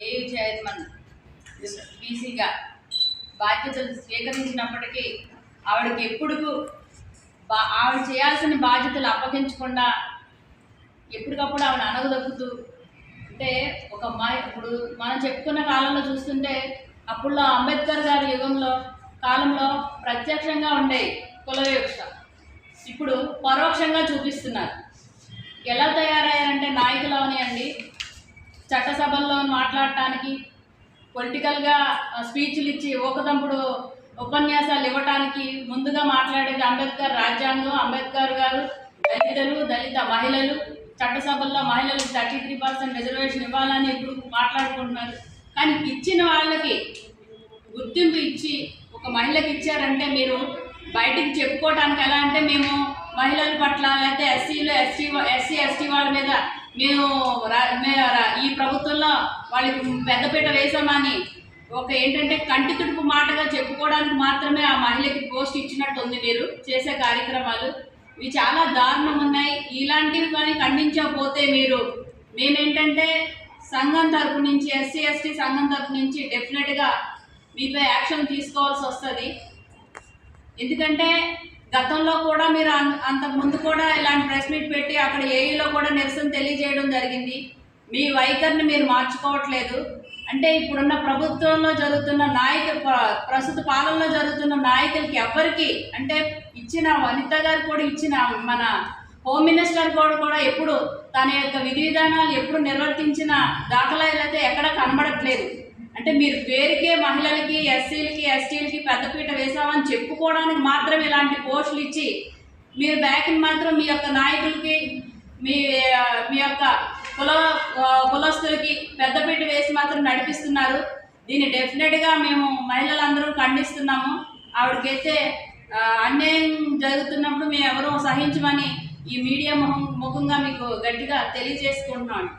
ఏ chairman బీసీగా బాధ్యతలు స్వీకరించినప్పటికీ ఆవిడకి ఎప్పుడు బా ఆవిడ చేయాల్సిన బాధ్యతలు అప్పగించకుండా ఎప్పటికప్పుడు ఆవిడ అనగదొక్కుతూ అంటే ఒక మా ఇప్పుడు మనం చెప్పుకున్న కాలంలో చూస్తుంటే అప్పుడులో అంబేద్కర్ గారి యుగంలో కాలంలో ప్రత్యక్షంగా ఉండే కుల వివక్ష. ఇప్పుడు పరోక్షంగా చూపిస్తున్నారు. ఎలా తయారయ్యారంటే నాయకులు అవనియండి చట్టసభల్లో మాట్లాడటానికి పొలిటికల్గా స్పీచ్లు ఇచ్చి ఊకదంపుడు ఉపన్యాసాలు ఇవ్వటానికి ముందుగా మాట్లాడేది అంబేద్కర్ రాజ్యాంగం అంబేద్కర్ గారు దళితులు దళిత మహిళలు. చట్టసభల్లో మహిళలకు థర్టీ త్రీ పర్సెంట్ రిజర్వేషన్ ఇవ్వాలని ఇప్పుడు మాట్లాడుకుంటున్నారు. కానీ ఇచ్చిన వాళ్ళకి గుర్తింపు ఇచ్చి ఒక మహిళకి ఇచ్చారంటే మీరు బయటికి చెప్పుకోవడానికి ఎలా అంటే మేము మహిళల పట్ల లేకపోతే ఎస్సీలు ఎస్టీ ఎస్సీ ఎస్టీ వాళ్ళ మీద మేము ఈ మే- రా- వాళ్ళకి పెద్దపీట వేసామని ఒక ఏంటంటే కంటి తుడుపు మాటగా చెప్పుకోవడానికి మాత్రమే ఆ మహిళకి పోస్ట్ ఇచ్చినట్టు ఉంది మీరు చేసే కార్యక్రమాలు. ఇవి చాలా దారుణం ఉన్నాయి. ఇలాంటివి కానీ ఖండించకపోతే మీరు మేమేంటంటే సంఘం తరపు నుంచి ఎస్సీ ఎస్టీ సంఘం తరపు నుంచి డెఫినెట్గా మీపై యాక్షన్ తీసుకోవాల్సి వస్తుంది. ఎందుకంటే గతంలో కూడా మీరు అంత అంతకు ముందు కూడా ఇలాంటి ప్రెస్ మీట్ పెట్టి అక్కడ ఏఈలో కూడా నిరసన తెలియజేయడం జరిగింది. మీ వైఖరిని మీరు మార్చుకోవట్లేదు. అంటే ఇప్పుడున్న ప్రభుత్వంలో జరుగుతున్న నాయక ప్రస్తుత పాలనలో జరుగుతున్న నాయకులకి ఎవరికి అంటే ఇచ్చిన వనిత గారు కూడా ఇచ్చిన మన హోమ్ మినిస్టర్ కూడా కూడా ఎప్పుడు తన యొక్క విధి విధానాలు ఎప్పుడు నిర్వర్తించిన దాఖలాలు అయితే ఎక్కడ కనబడట్లేదు. అంటే మీరు పేరుకే మహిళలకి ఎస్సీలకి ఎస్టీలకి పెద్దపీట వేసామని చెప్పుకోవడానికి మాత్రం ఇలాంటి పోస్టులు ఇచ్చి మీరు బ్యాక్ని మాత్రం మీ యొక్క నాయకులకి మీ మీ యొక్క కుల కులస్తులకి పెద్దపీట వేసి మాత్రం నడిపిస్తున్నారు. దీన్ని డెఫినెట్గా మేము మహిళలందరూ ఖండిస్తున్నాము. ఆవిడకైతే అన్యాయం జరుగుతున్నప్పుడు మేము ఎవరూ సహించమని ఈ మీడియా ముఖం ముఖంగా మీకు గట్టిగా తెలియజేసుకుంటున్నాను